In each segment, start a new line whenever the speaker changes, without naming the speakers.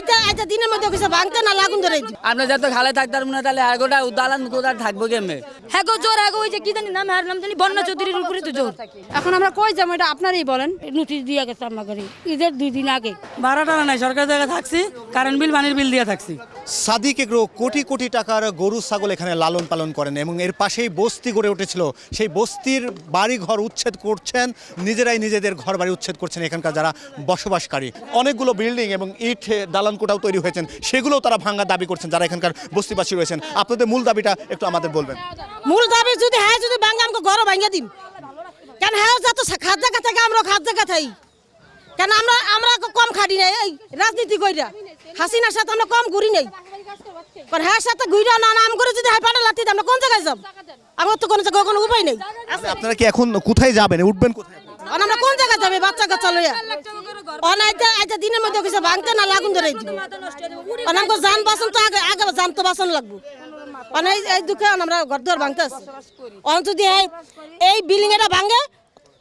আইতে আইতে দিনের মধ্যে কিছু ভাঙতে না লাগুন ধরে। দিই
যত খালে থাকতার মনে তাহলে এগোটা দালান কোথায় থাকব কেমনে?
হ্যাঁ গো জোর ওই যে কি জানি নাম হার নাম জানি বন্যা চৌধুরীর উপরে তো জোর। এখন আমরা কই যাব এটা আপনারই বলেন। নোটিশ দিয়ে গেছে আমাকে ঈদের দুই দিন আগে।
ভাড়া টাড়া নাই সরকার জায়গায় থাকছি কারেন্ট বিল পানির বিল দিয়ে থাকছি।
সাদিক এগ্রো কোটি কোটি টাকার গরু, ছাগল এখানে লালন পালন করেন এবং এর পাশেই বস্তি গড়ে উঠেছিল। সেই বস্তির বাড়ি ঘর উচ্ছেদ করছেন, নিজেরাই নিজেদের ঘর বাড়ি উচ্ছেদ করছেন এখানকার যারা বসবাসকারী। অনেকগুলো বিল্ডিং এবং ইট দালান কোটাও তৈরি হয়েছেন। সেগুলোও তারা ভাঙা দাবি করছেন যারা এখানকার বস্তিবাসী রয়েছেন। আপনাদের মূল দাবিটা একটু আমাদের বলবেন।
মূল দাবি যদি হ্যাঁ যদি ভাঙে, আমাকে ঘর ভাঙে দিন। কেন হ্যাঁ যত খাদ জায়গা থেকে আমরা খাদ জায়গা কেন আমরা আমরা কম খাটি নাই, এই রাজনীতি কইরা। হাসিনার সাথে আমরা কম ঘুরি নেই। কারণ হ্যাঁ সাথে ঘুরে না নাম করে যদি হ্যাঁ পাটা লাতি আমরা কোন জায়গায় যাব? আমার তো কোনো জায়গায় কোনো উপায় নেই।
আপনারা কি এখন কোথায় যাবেন? উঠবেন কোথায়?
আমরা কোন জায়গায় যাবে? বাচ্চা কাচ্চা লইয়া? অনাইতে আইতে দিনের মধ্যে কিছু ভাঙতে না লাগুন ধরে দিব। আমাকে যান বাসন তো আগে আগে যান তো বাসন লাগবো। অনেক এই দুঃখে আমরা ঘর দুয়ার ভাঙতে আছি। অন যদি এই বিল্ডিং এটা ভাঙে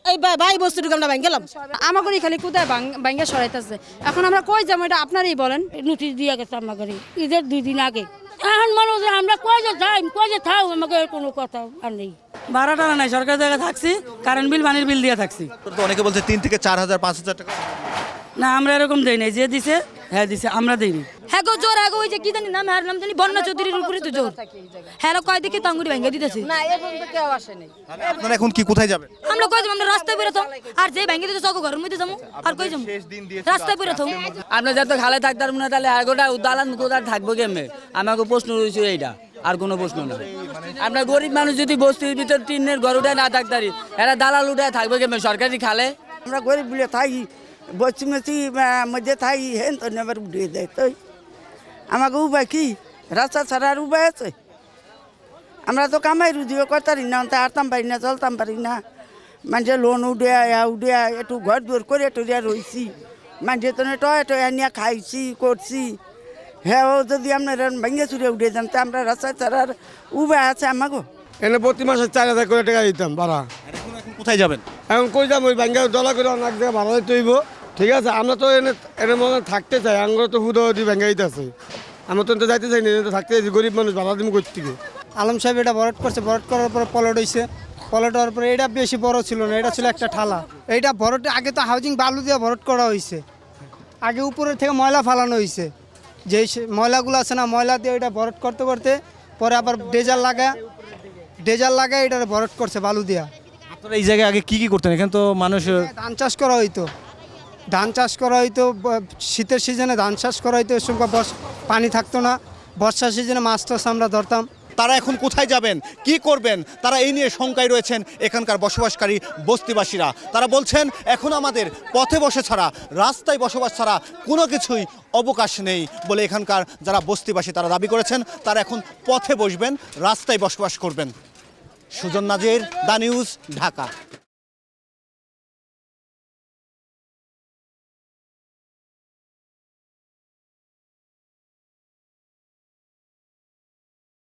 এই বা- বাই বস্তুটুকু আমরা ভাঙ গেলাম।
আমাকে খালি কোথায় ভাঙ্গা সরাইতেছে। এখন আমরা কই যাব এটা আপনারই বলেন। নোটিশ দিয়ে গেছে আমাকে ঈদের দুই দিন আগে। এখন মানুষ আমরা কই যে যাই কই যে থাও আমাকে কোনো কথা আর নেই।
ভাড়া টাড়া নাই সরকারি জায়গায় থাকছি কারেন্ট বিল পানির বিল দিয়ে থাকছি।
তো অনেকে বলছে তিন থেকে চার হাজার পাঁচ হাজার টাকা।
না আমরা এরকম দেই নাই যে দিছে হ্যাঁ দিছে আমরা দেইনি।
হ্যাঁ গো জোর হ্যাঁ গো ওই যে কি জানি নাম হার নাম জানি বন্যা চৌধুরীর উপরে তো জোর। হ্যাঁ কয় দেখি তাঙ্গুরি ভেঙে দিতেছে?
আপনারা এখন কি কোথায় যাবেন?
আমরা কই যাব? আমরা রাস্তায় বেরোতাম আর যে ভেঙে দিতে চকো ঘরের মধ্যে যাব। আর কই যাব? রাস্তায় বেরোতাম
আপনি যত খালে থাকতার মনে তাহলে এগোটা দালান কোথায় থাকব কেমনে? আমাকে প্রশ্ন রয়েছে এইটা আর কোনো প্রশ্ন না। আপনার গরিব মানুষ যদি বস্তির ভিতর টিনের ঘর উঠায় না থাকতারি এরা দালাল উঠায় থাকবে কেমনে? সরকারি খালে?
আমরা গরিব বলে থাকি বসি মেসি মধ্যে থাকি হেন তো নেবার উঠিয়ে দেয় তো আমাকে উপায় কি? রাস্তা ছাড়ার উপায় আছে? আমরা তো কামাই রুজিও করতারি না তা আরতাম পারি না চলতাম পারি না। মানুষের লোন উঠে উঠে একটু ঘর দুয়ার করে টরিয়া রইছি। মানুষের তো টয়া টয়া নিয়ে খাইছি করছি। হ্যাঁ ও যদি আপনার ভেঙে চুরে উঠে যান তা আমরা রাস্তা ছাড়ার উপায় আছে আমাকে
এনে প্রতি মাসে চার হাজার করে টাকা দিতাম ভাড়া।
কোথায় যাবেন?
এখন কই যাম ওই ব্যাংকে ডলা করে অনেক জায়গায় ভাড়া দিতে হইব। ঠিক আছে আমরা তো এনে এনে মনে থাকতে চাই আঙ্গুর তো হুদো দিতে আছে আমরা তো এনে যাইতে চাই না এনে তো থাকতে চাইছি গরিব মানুষ ভাড়া দিম করতে
আলম সাহেব এটা ভরট করছে ভরট করার পরে পলট হয়েছে পলট হওয়ার পরে এটা বেশি বড় ছিল না এটা ছিল একটা ঠালা। এইটা ভরট আগে তো হাউজিং বালু দিয়ে ভরট করা হয়েছে আগে উপরের থেকে ময়লা ফালানো হয়েছে যে সে- ময়লাগুলো আছে না ময়লা দিয়ে এটা ভরট করতে করতে পরে আবার ডেজার লাগা ডেজার লাগা এটা ভরট করছে বালু দিয়া।
আপনারা এই জায়গায় আগে কি কি করতেন? এখানে তো মানুষ
ধান চাষ করা হইতো। ধান চাষ করা হইতো শীতের সিজনে ধান চাষ করা হইতো সঙ্গে পানি থাকতো না। বর্ষার সিজনে মাছ টাছ আমরা ধরতাম।
তারা এখন কোথায় যাবেন? কি করবেন? তারা এই নিয়ে শঙ্কায় রয়েছেন এখানকার বসবাসকারী বস্তিবাসীরা। তারা বলছেন, এখন আমাদের পথে বসে ছাড়া, রাস্তায় বসবাস ছাড়া কোনো কিছুই অবকাশ নেই। বলে এখানকার যারা বস্তিবাসী তারা দাবি করেছেন, তারা এখন পথে বসবেন, রাস্তায় বসবাস করবেন। Sujan Nazer, the news, Dhaka.